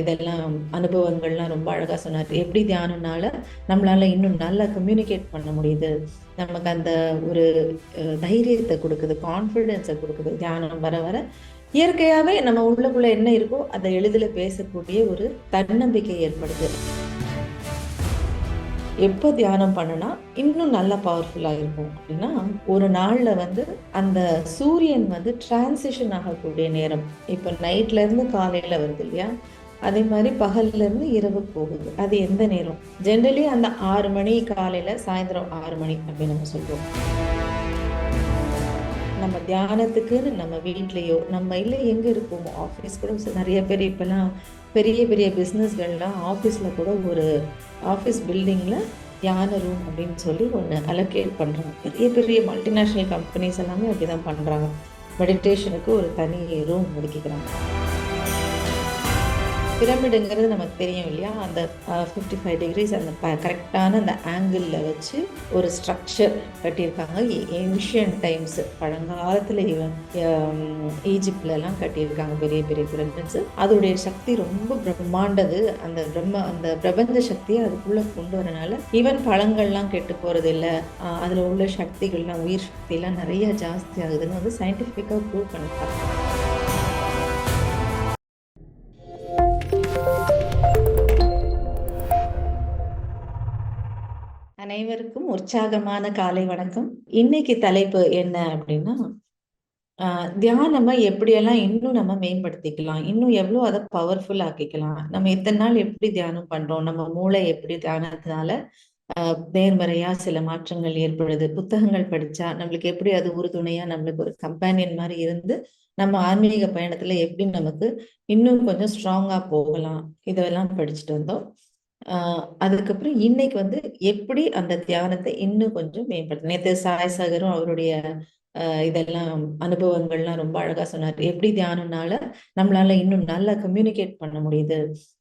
இதெல்லாம் அனுபவங்கள்லாம் ரொம்ப அழகாக சொன்னார். எப்படி தியானம்னால நம்மளால இன்னும் நல்லா கம்யூனிகேட் பண்ண முடியுது? நமக்கு அந்த ஒரு தைரியத்தை கொடுக்குது கான்ஃபிடென்ஸை கொடுக்குது. தியானம் வர வர இயற்கையாகவே நம்ம உள்ளக்குள்ள என்ன இருக்கோ அதை எளிதில் பேசக்கூடிய ஒரு தன்னம்பிக்கை ஏற்படுது. எப்போ தியானம் பண்ணுனா இன்னும் நல்லா பவர்ஃபுல்லாக இருக்கும். அப்படின்னா ஒரு நாளில் வந்து அந்த சூரியன் வந்து டிரான்சிஷன் ஆகக்கூடிய நேரம். இப்போ நைட்லேருந்து காலையில் வருது இல்லையா? அதே மாதிரி பகல்லேருந்து இரவு போகுது. அது எந்த நேரம்? ஜென்ரலி அந்த ஆறு மணி காலையில் சாயந்தரம் ஆறு மணி அப்படின்னு நம்ம சொல்கிறோம் நம்ம தியானத்துக்குன்னு நம்ம வீட்லேயோ நம்ம இல்லை எங்கே இருக்கோமோ ஆஃபீஸ் கூட நிறைய பேர் இப்போல்லாம் பெரிய பெரிய பிஸ்னஸ்கள்லாம் ஆஃபீஸில் கூட ஒரு ஆஃபீஸ் பில்டிங்கில் தியான ரூம் அப்படின்னு சொல்லி ஒன்று அலோகேட் பண்ணுறாங்க பெரிய பெரிய மல்டிநேஷ்னல் கம்பெனிஸ் எல்லாமே அப்படி தான் பண்ணுறாங்க மெடிடேஷனுக்கு ஒரு தனி ரூம் ஒதுக்கிக்கிறாங்க. பிரமிடுங்கிறது நமக்கு தெரியும் இல்லையா? அந்த ஃபிஃப்டி ஃபைவ் டிகிரிஸ் அந்த கரெக்டான அந்த ஆங்கிளில் வச்சு ஒரு ஸ்ட்ரக்சர் கட்டியிருக்காங்க. ஏன்ஷியன் டைம்ஸ் பழங்காலத்தில் ஈவன் ஈஜிப்ட்லலாம் கட்டியிருக்காங்க பெரிய பெரிய பிரமிட்ஸ் அதோடைய சக்தி ரொம்ப பிரம்மாண்டது. அந்த பிரம்ம அந்த பிரபஞ்ச சக்தியை அதுக்குள்ளே கொண்டு வரனால ஈவன் பழங்கள்லாம் கெட்டு போகிறது இல்லை அதில் உள்ள சக்திகள்லாம் உயிர் சக்தியெல்லாம் நிறைய ஜாஸ்தி ஆகுதுன்னு வந்து சயின்டிஃபிக்காக ப்ரூவ் பண்ணுறாங்க அனைவருக்கும் உற்சாகமான காலை வணக்கம். இன்னைக்கு தலைப்பு என்ன அப்படின்னா தியானமா எப்படியெல்லாம் இன்னும் நம்ம மேம்படுத்திக்கலாம் இன்னும் எவ்வளவு அதை பவர்ஃபுல் ஆக்கிக்கலாம் நம்ம எத்தனை நாள் எப்படி தியானம் பண்றோம் நம்ம மூளை எப்படி தியானத்தினால நேர்மறையா சில மாற்றங்கள் ஏற்படுது புத்தகங்கள் படிச்சா நம்மளுக்கு எப்படி அது உறுதுணையா நம்மளுக்கு ஒரு கம்பேனியன் மாதிரி இருந்து நம்ம ஆன்மீக பயணத்துல எப்படி நமக்கு இன்னும் கொஞ்சம் ஸ்ட்ராங்கா போகலாம் இதெல்லாம் படிச்சுட்டு வந்தோம். அதுக்கப்புறம் இன்னைக்கு வந்து எப்படி அந்த தியானத்தை இன்னும் கொஞ்சம் மேம்படுத்த நேற்று சாய் சாகரும் அவருடைய இதெல்லாம் அனுபவங்கள்லாம் ரொம்ப அழகா சொன்னார். எப்படி தியானம்னால நம்மளால இன்னும் நல்லா கம்யூனிகேட் பண்ண முடியுது.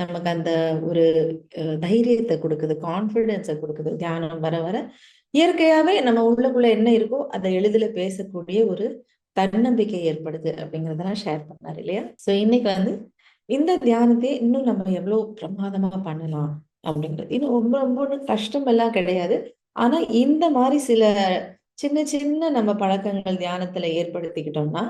நமக்கு அந்த ஒரு தைரியத்தை கொடுக்குது கான்ஃபிடென்ஸை கொடுக்குது தியானம் வர வர. இயற்கையாவே நம்ம உள்ளக்குள்ள என்ன இருக்கோ அதை எளிதில் பேசக்கூடிய ஒரு தன்னம்பிக்கை ஏற்படுது அப்படிங்கறதெல்லாம் ஷேர் பண்ணார் இல்லையா? சோ இன்னைக்கு வந்து இந்த தியானத்தை இன்னும் நம்ம எவ்வளவு பிரமாதமா பண்ணலாம் அப்படிங்கிறது இன்னும் ரொம்ப ரொம்ப கஷ்டம் எல்லாம் கிடையாது. ஆனா இந்த மாதிரி சில சின்ன சின்ன நம்ம பழக்கங்கள் தியானத்துல ஏற்படுத்திக்கிட்டோம்னா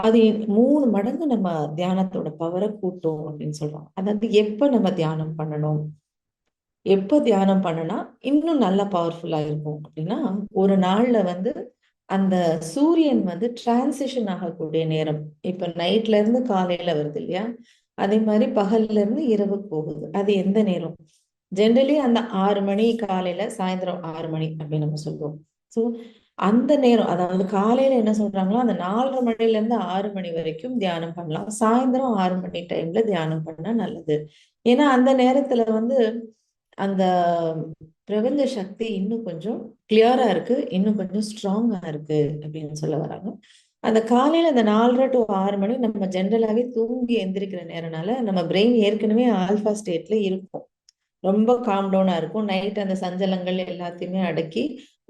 அது மூணு மடங்கு நம்ம தியானத்தோட பவரை கூட்டும் அப்படின்னு சொல்றோம் அதாவது எப்ப நம்ம தியானம் பண்ணணும்? எப்ப தியானம் பண்ணனா இன்னும் நல்லா பவர்ஃபுல்லா இருக்கும் அப்படின்னா ஒரு நாள்ல வந்து அந்த சூரியன் வந்து டிரான்சிஷன் ஆகக்கூடிய நேரம். இப்ப நைட்ல இருந்து காலையில வருது இல்லையா? அதே மாதிரி பகல்ல இருந்து இரவு போகுது. அது எந்த நேரம்? ஜென்ரலி அந்த ஆறு மணி காலையில சாயந்தரம் ஆறு மணி அப்படின்னு நம்ம சொல்லுவோம் ஸோ அந்த நேரம் அதாவது காலையில என்ன சொல்றாங்களோ அந்த நாலரை மணில இருந்து ஆறு மணி வரைக்கும் தியானம் பண்ணலாம். சாயந்தரம் ஆறு மணி டைம்ல தியானம் பண்ணா நல்லது. ஏன்னா அந்த நேரத்துல வந்து அந்த பிரபஞ்ச சக்தி இன்னும் கொஞ்சம் கிளியரா இருக்கு இன்னும் கொஞ்சம் ஸ்ட்ராங்கா இருக்கு அப்படின்னு சொல்ல வராங்க. அந்த காலையில அந்த நாலரை டு ஆறு மணி நம்ம ஜென்ரலாகவே தூங்கி எந்திரிக்கிற நேரம்னால நம்ம பிரெயின் ஏற்கனவே ஆல்பா ஸ்டேட்ல இருக்கும். ரொம்ப காம் டவுனாக இருக்கும். நைட் அந்த சஞ்சலங்கள் எல்லாத்தையுமே அடக்கி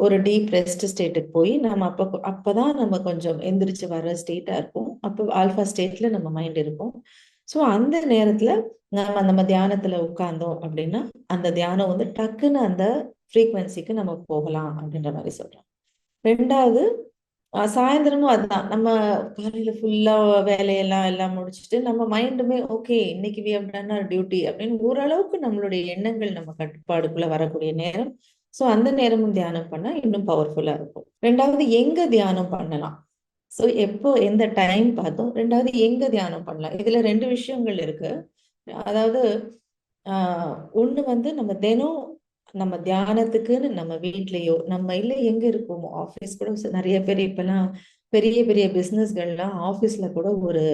ஒரு டீப் ரெஸ்ட் ஸ்டேட்டுக்கு போய் நம்ம அப்போ அப்பதான் நம்ம கொஞ்சம் எந்திரிச்சு வர ஸ்டேட்டா இருக்கும். அப்போ ஆல்பா ஸ்டேட்ல நம்ம மைண்ட் இருக்கும். ஸோ அந்த நேரத்துல நம்ம நம்ம தியானத்துல உட்கார்ந்தோம் அப்படின்னா அந்த தியானம் வந்து டக்குன்னு அந்த ஃப்ரீக்வன்சிக்கு நம்ம போகலாம் அப்படின்ற மாதிரி சொல்றோம் ரெண்டாவது சாயந்தரமும் அதுதான் நம்ம காலையில ஃபுல்லா வேலையெல்லாம் எல்லாம் முடிச்சுட்டு நம்ம மைண்டுமே ஓகே இன்னைக்கு வி டியூட்டி அப்படின்னு ஓரளவுக்கு நம்மளுடைய எண்ணங்கள் நம்ம கட்டுப்பாடுக்குள்ள வரக்கூடிய நேரம். ஸோ அந்த நேரமும் தியானம் பண்ணா இன்னும் பவர்ஃபுல்லா இருக்கும். ரெண்டாவது எங்க தியானம் பண்ணலாம்? ஸோ எப்போ எந்த டைம் பார்த்தோம்? ரெண்டாவது எங்க தியானம் பண்ணலாம்? இதுல ரெண்டு விஷயங்கள் இருக்கு. அதாவது ஆஹ் ஒண்ணு வந்து நம்ம தினம் நம்ம தியானத்துக்குன்னு நம்ம வீட்லயோ நம்ம இல்லை எங்க இருக்கோமோ ஆஃபீஸ் கூட நிறைய பேர் இப்பெல்லாம் பெரிய பெரிய பிஸ்னஸ்கள்லாம் ஆஃபீஸ்ல கூட ஒரு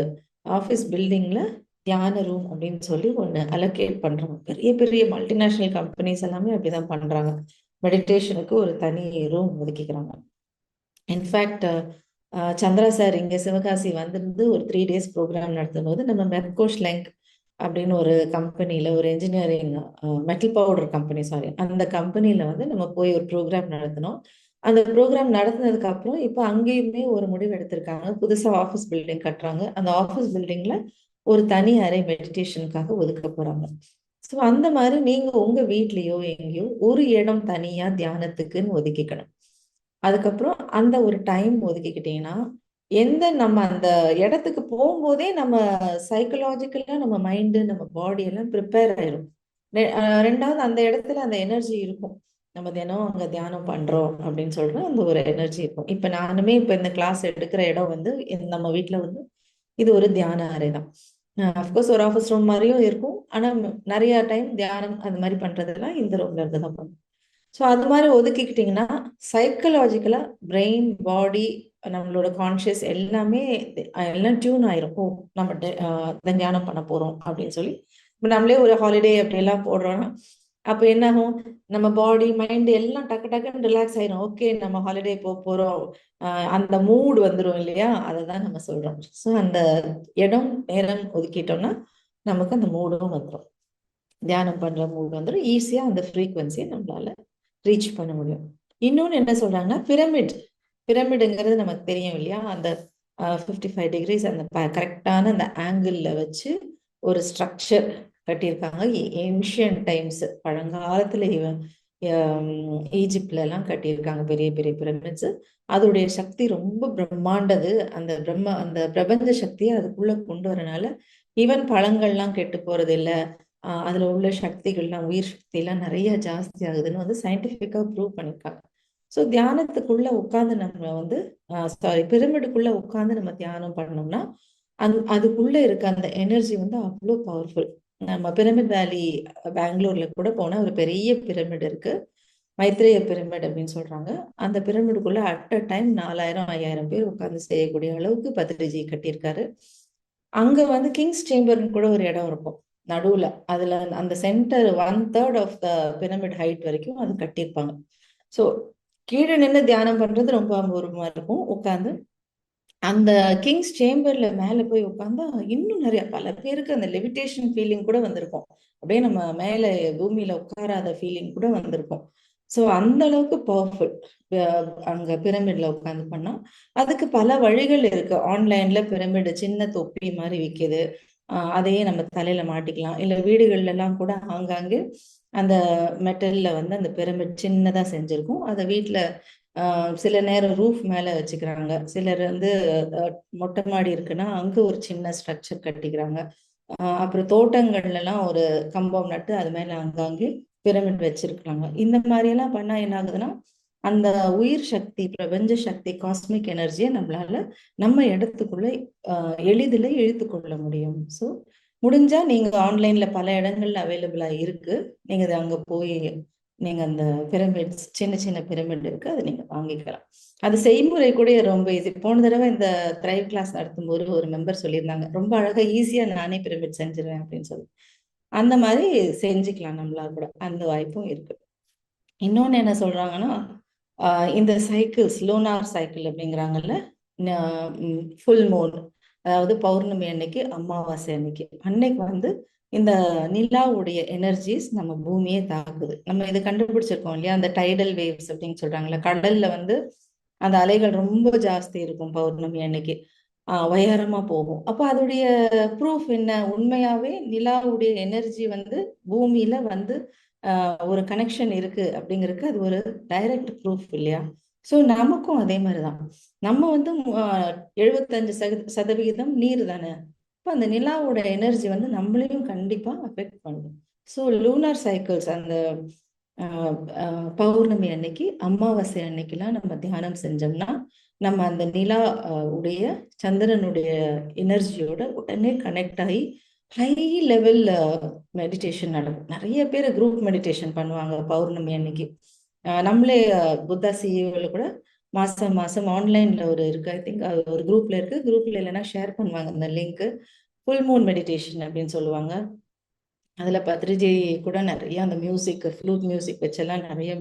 ஆஃபீஸ் பில்டிங்ல தியான ரூம் அப்படின்னு சொல்லி ஒன்று அலோகேட் பண்றாங்க. பெரிய பெரிய மல்டிநேஷ்னல் கம்பெனிஸ் எல்லாமே அப்படிதான் பண்றாங்க. மெடிடேஷனுக்கு ஒரு தனி ரூம் ஒதுக்கிக்கிறாங்க. இன்ஃபேக்ட் சந்திரா சார் இங்க சிவகாசி வந்திருந்து ஒரு த்ரீ டேஸ் ப்ரோக்ராம் நடத்தும் போது நம்ம மெர்கோஷ் லெங்க் அப்படின்னு ஒரு கம்பெனியில் ஒரு engineering metal powder company sorry அந்த கம்பெனியில் வந்து நம்ம போய் ஒரு ப்ரோக்ராம் நடத்தினோம். அந்த ப்ரோக்ராம் நடத்தினதுக்கு அப்புறம் இப்போ அங்கேயுமே ஒரு முடிவு எடுத்திருக்காங்க. புதுசாக ஆஃபீஸ் பில்டிங் கட்டுறாங்க. அந்த ஆஃபீஸ் பில்டிங்கில் ஒரு தனி அறை மெடிடேஷனுக்காக ஒதுக்க போறாங்க. ஸோ அந்த மாதிரி நீங்க உங்க வீட்லயோ எங்கேயோ ஒரு இடம் தனியா தியானத்துக்குன்னு ஒதுக்கிக்கணும். அதுக்கப்புறம் அந்த ஒரு டைம் ஒதுக்கிக்கிட்டீங்கன்னா எந்த நம்ம அந்த இடத்துக்கு போகும்போதே நம்ம சைக்கலாஜிக்கலா நம்ம மைண்டு நம்ம பாடி எல்லாம் ப்ரிப்பேர் ஆயிரும். ரெ- அஹ் ரெண்டாவது அந்த இடத்துல அந்த எனர்ஜி இருக்கும். நம்ம தினம் அங்க தியானம் பண்றோம் அப்படின்னு சொல்ற அந்த ஒரு எனர்ஜி இருக்கும். இப்ப நானுமே இப்ப இந்த கிளாஸ் எடுக்கிற இடம் வந்து இந்த- நம்ம வீட்ல வந்து இது ஒரு தியான அறை தான். அஃப்கோர்ஸ் ஒரு ஆஃபீஸ் ரூம் மாதிரியும் இருக்கும். ஆனா நிறைய டைம் தியானம் அது மாதிரி பண்றதெல்லாம் இந்த ரூம்ல இருந்து தான் பண்ணுவோம். ஸோ அது மாதிரி ஒதுக்கிக்கிட்டிங்கன்னா சைக்கலாஜிக்கலா பிரெயின் பாடி நம்மளோட கான்ஷியஸ் எல்லாமே எல்லாம் டியூன் ஆயிரும். ஓ நம்ம ட- தியானம் பண்ண போறோம் அப்படின்னு சொல்லி. இப்போ நம்மளே ஒரு ஹாலிடே அப்படியெல்லாம் போடுறோம்னா அப்போ என்ன ஆகும் நம்ம பாடி மைண்ட் எல்லாம் டக்கு டக்குன்னு ரிலாக்ஸ் ஆயிரும். ஓகே நம்ம ஹாலிடே போக போறோம். அந்த மூடு வந்துரும் இல்லையா? அதை தான் நம்ம சொல்றோம். ஸோ அந்த இடம் நேரம் ஒதுக்கிட்டோம்னா நமக்கு அந்த மூடும் வந்துடும் தியானம் பண்ற மூடு வந்துடும் ஈஸியா அந்த ஃப்ரீக்வன்சியை நம்மளால ரீச் பண்ண முடியும். இன்னொன்னு என்ன சொல்றாங்கன்னா பிரமிட் பிரமிடுங்கிறது நமக்கு தெரியும் இல்லையா? அந்த ஃபிஃப்டி ஃபைவ் டிகிரிஸ் அந்த கரெக்டான அந்த ஆங்கிளில் வச்சு ஒரு ஸ்ட்ரக்சர் கட்டியிருக்காங்க. ஏன்ஷியன் டைம்ஸ் பழங்காலத்துல இவன் ஈஜிப்ட்ல எல்லாம் கட்டியிருக்காங்க. பெரிய பெரிய பிரமிட்ஸ் அதோடைய சக்தி ரொம்ப பிரம்மாண்டது. அந்த பிரம்ம அந்த பிரபஞ்ச சக்தியை அதுக்குள்ள கொண்டு வரனால ஈவன் பழங்கள்லாம் கெட்டு போறது இல்லை அதுல உள்ள சக்திகள்லாம் உயிர் சக்தி எல்லாம் நிறைய ஜாஸ்தி ஆகுதுன்னு வந்து சயின்டிபிக்கா ப்ரூவ் பண்ணிருக்காங்க ஸோ தியானத்துக்குள்ள உட்கார்ந்து நம்ம வந்து சாரி பிரமிடுக்குள்ள உட்காந்து நம்ம தியானம் பண்ணோம்னா அந் அதுக்குள்ள இருக்க அந்த எனர்ஜி வந்து அவ்வளோ பவர்ஃபுல் நம்ம பிரமிட் வேலி பெங்களூர்ல கூட போனா ஒரு பெரிய பிரமிட் இருக்கு. மைத்ரேய பிரமிட் அப்படின்னு சொல்றாங்க. அந்த பிரமிடுக்குள்ள அட் அ டைம் நாலாயிரம் ஐயாயிரம் பேர் உட்காந்து செய்யக்கூடிய அளவுக்கு பத்ரிஜி கட்டியிருக்காரு. அங்க வந்து கிங்ஸ் சேம்பர்னு கூட ஒரு இடம் இருக்கும். நடுவுல. அதுல அந்த centre one third of the pyramid height வரைக்கும் அது கட்டியிருப்பாங்க. ஸோ கீழே நின்று தியானம் பண்றது ரொம்ப அபூர்வமா இருக்கும். உட்காந்து அந்த கிங்ஸ் சேம்பர்ல மேல போய் உட்காந்தா இன்னும் நிறைய பல பேருக்கு அந்த லெவிடேஷன் ஃபீலிங் கூட வந்திருக்கும். அப்படியே நம்ம மேல பூமியில உட்காராத ஃபீலிங் கூட வந்திருக்கும். ஸோ அந்த அளவுக்கு பவர்ஃபுல் அங்க பிரமிட்ல உட்காந்து பண்ணா. அதுக்கு பல வழிகள் இருக்கு. ஆன்லைன்ல பிரமிடு சின்ன தொப்பி மாதிரி விற்கிது அதையே நம்ம தலையில மாட்டிக்கலாம். இல்ல வீடுகள்ல எல்லாம் கூட ஆங்காங்கே அந்த மெட்டல்ல வந்து அந்த பிரமிட் சின்னதா செஞ்சிருக்கும். அதை வீட்டில் சில நேரம் ரூஃப் மேல வச்சுக்கிறாங்க. சிலர் வந்து மொட்டை மாடி இருக்குன்னா அங்க ஒரு சின்ன ஸ்ட்ரக்சர் கட்டிக்கிறாங்க. அப்புறம் தோட்டங்கள்ல எல்லாம் ஒரு கம்பம் நட்டு அது மேல அங்கங்கே பிரமிட் வச்சிருக்காங்க இந்த மாதிரி எல்லாம் பண்ணா என்ன ஆகுதுன்னா அந்த உயிர் சக்தி பிரபஞ்ச சக்தி காஸ்மிக் எனர்ஜியை நம்மளால நம்ம இடத்துக்குள்ள எளிதில் இழுத்து கொள்ள முடியும். ஸோ முடிஞ்சா நீங்க ஆன்லைன்ல பல இடங்கள்ல அவைலபிளா இருக்கு. நீங்க அது அங்க போய் நீங்க அந்த பிரமிட்ஸ் சின்ன சின்ன பிரமிட் இருக்கு அதை நீங்க வாங்கிக்கலாம். அது செய்முறை கூட ரொம்ப ஈஸி போன தடவை இந்த த்ரைவ் கிளாஸ் நடத்தும்போது ஒரு மெம்பர் சொல்லியிருந்தாங்க ரொம்ப அழகா ஈஸியா நானே பிரமிட் செஞ்சிருவேன் அப்படின்னு சொல்லி. அந்த மாதிரி செஞ்சுக்கலாம் நம்மளால கூட. அந்த வாய்ப்பும் இருக்கு. இன்னொன்னு என்ன சொல்றாங்கன்னா இந்த சைக்கிள்ஸ் லூனார் சைக்கிள் அப்படிங்கிறாங்கல்ல ஃபுல் மூன் அதாவது பௌர்ணமி அன்னைக்கு அமாவாசை அன்னைக்கு. அன்னைக்கு வந்து இந்த நிலாவுடைய எனர்ஜிஸ் நம்ம பூமியை தாக்குது. நம்ம இதை கண்டுபிடிச்சிருக்கோம் இல்லையா? அந்த டைடல் வேவ்ஸ் அப்படின்னு சொல்றாங்கல்ல கடல்ல வந்து அந்த அலைகள் ரொம்ப ஜாஸ்தி இருக்கும் பௌர்ணமி அன்னைக்கு. ஆஹ் உயரமா போகும். அப்போ அதோடைய ப்ரூஃப் என்ன? உண்மையாவே நிலாவுடைய எனர்ஜி வந்து பூமியில வந்து ஒரு கனெக்ஷன் இருக்கு அப்படிங்கிறதுக்கு அது ஒரு டைரக்ட் ப்ரூஃப் இல்லையா? ஸோ நமக்கும் அதே மாதிரி தான் நம்ம வந்து எழுபத்தஞ்சு சத சதவிகிதம் நீர் தானே? இப்போ அந்த நிலாவோட எனர்ஜி வந்து நம்மளையும் கண்டிப்பாக அஃபெக்ட் பண்ணும். ஸோ லூனார் சைக்கிள்ஸ் அந்த பௌர்ணமி அன்னைக்கு அமாவாசை அன்னைக்கெல்லாம் நம்ம தியானம் செஞ்சோம்னா நம்ம அந்த நிலா உடைய சந்திரனுடைய எனர்ஜியோட உடனே கனெக்ட் ஆகி ஹை லெவல் மெடிடேஷன் நடக்கும். நிறைய பேர் குரூப் மெடிடேஷன் பண்ணுவாங்க பௌர்ணமி அன்னைக்கு. நம்மளே புத்தா சிஇஓல கூட மாசம் மாசம் ஆன்லைன்ல ஒரு இருக்கு. ஐ திங்க் அது ஒரு குரூப்ல இருக்கு. குரூப்ல இல்லைன்னா ஷேர் பண்ணுவாங்க அந்த லிங்க் ஃபுல் மூன் மெடிடேஷன் அப்படின்னு சொல்லுவாங்க. அதுல பத்ரிஜி கூட நிறைய அந்த மியூசிக் ஃப்ளூட் மியூசிக் வச்செல்லாம் நிறைய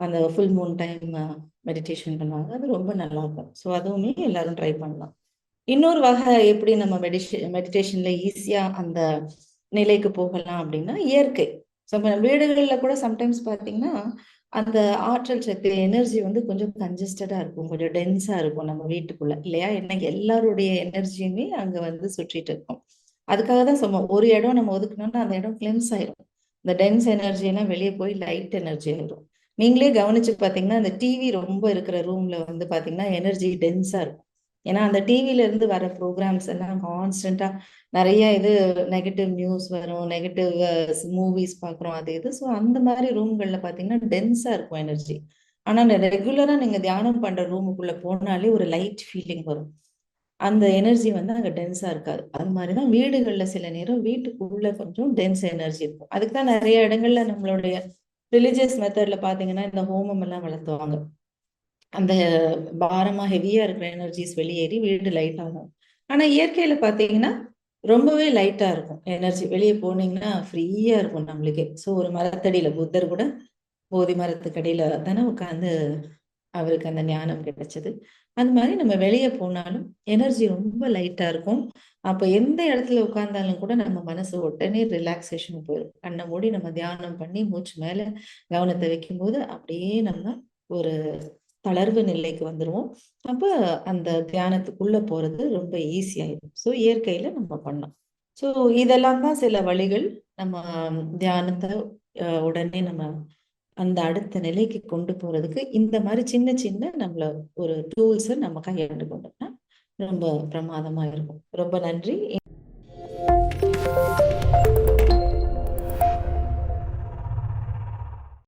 அந்த ஃபுல் மூன் டைம் மெடிடேஷன் பண்ணுவாங்க. அது ரொம்ப நல்லா இருக்கும். ஸோ அதுவுமே எல்லாரும் ட்ரை பண்ணலாம். இன்னொரு வகை எப்படி நம்ம மெடிஷே மெடிடேஷன்ல ஈஸியா அந்த நிலைக்கு போகலாம் அப்படின்னா இயற்கை. ஸோ வீடுகளில் கூட சம்டைம்ஸ் பார்த்தீங்கன்னா அந்த ஆற்றல் சக்தி எனர்ஜி வந்து கொஞ்சம் கன்ஜஸ்டடா இருக்கும். கொஞ்சம் டென்ஸா இருக்கும் நம்ம வீட்டுக்குள்ள இல்லையா? என்ன எல்லாருடைய எனர்ஜியுமே அங்க வந்து சுற்றிட்டு இருக்கும். அதுக்காக தான் சொல்லுவோம். ஒரு இடம் நம்ம ஒதுக்கணும்னா அந்த இடம் கிளென்ஸ் ஆயிரும். இந்த டென்ஸ் எனர்ஜி எல்லாம் வெளியே போய் லைட் எனர்ஜி ஆயிரும். நீங்களே கவனிச்சு பாத்தீங்கன்னா அந்த டிவி ரொம்ப இருக்கிற ரூம்ல வந்து பாத்தீங்கன்னா எனர்ஜி டென்ஸா இருக்கும். ஏன்னா அந்த டிவில இருந்து வர ப்ரோக்ராம்ஸ் எல்லாம் கான்ஸ்டன்டா நிறைய இது நெகட்டிவ் நியூஸ் வரும் நெகட்டிவ் மூவிஸ் பாக்குறோம் அது இது. ஸோ அந்த மாதிரி ரூம்கள்ல பாத்தீங்கன்னா டென்ஸா இருக்கும் எனர்ஜி ஆனா ரெகுலரா நீங்க தியானம் பண்ற ரூமுக்குள்ள போனாலே ஒரு லைட் ஃபீலிங் வரும். அந்த எனர்ஜி வந்து அங்க டென்ஸா இருக்காது. அது மாதிரிதான் வீடுகள்ல சில நேரம் வீட்டுக்குள்ள கொஞ்சம் டென்ஸ் எனர்ஜி இருக்கும். அதுக்கு தான் நிறைய இடங்கள்ல நம்மளுடைய ரிலிஜியஸ் மெத்தட்ல பாத்தீங்கன்னா இந்த ஹோமம் எல்லாம் வளர்த்துவாங்க. அந்த பாரமா ஹெவியா இருக்கிற எனர்ஜிஸ் வெளியேறி வீடு லைட் ஆகும். ஆனா இயற்கையில பாத்தீங்கன்னா ரொம்பவே லைட்டா இருக்கும். எனர்ஜி வெளியே போனீங்கன்னா ஃப்ரீயா இருக்கும் நம்மளுக்கே. ஸோ ஒரு மரத்தடியில புத்தர் கூட போதி மரத்துக்கடியில தானே உட்காந்து அவருக்கு அந்த ஞானம் கிடைச்சது. அது மாதிரி நம்ம வெளியே போனாலும் எனர்ஜி ரொம்ப லைட்டா இருக்கும். அப்ப எந்த இடத்துல உட்கார்ந்தாலும் கூட நம்ம மனசு உடனே ரிலாக்ஸேஷன் போயிடும் கண்ணை மூடி நம்ம தியானம் பண்ணி மூச்சு மேல கவனத்தை வைக்கும்போது அப்படியே நம்ம ஒரு தளர்வு நிலைக்கு வந்துடுவோம் அப்ப அந்த தியானத்துக்குள்ள போறது ரொம்ப ஈஸியாயிடும் ஸோ இயற்கையில நம்ம பண்ணோம். ஸோ இதெல்லாம் தான் சில வழிகள் நம்ம தியானத்தை உடனே நம்ம அந்த அடுத்த நிலைக்கு கொண்டு போறதுக்கு இந்த மாதிரி சின்ன சின்ன நம்மள ஒரு டூல்ஸை நம்ம கையாண்டு கொண்டோம்னா ரொம்ப பிரமாதமா இருக்கும். ரொம்ப நன்றி.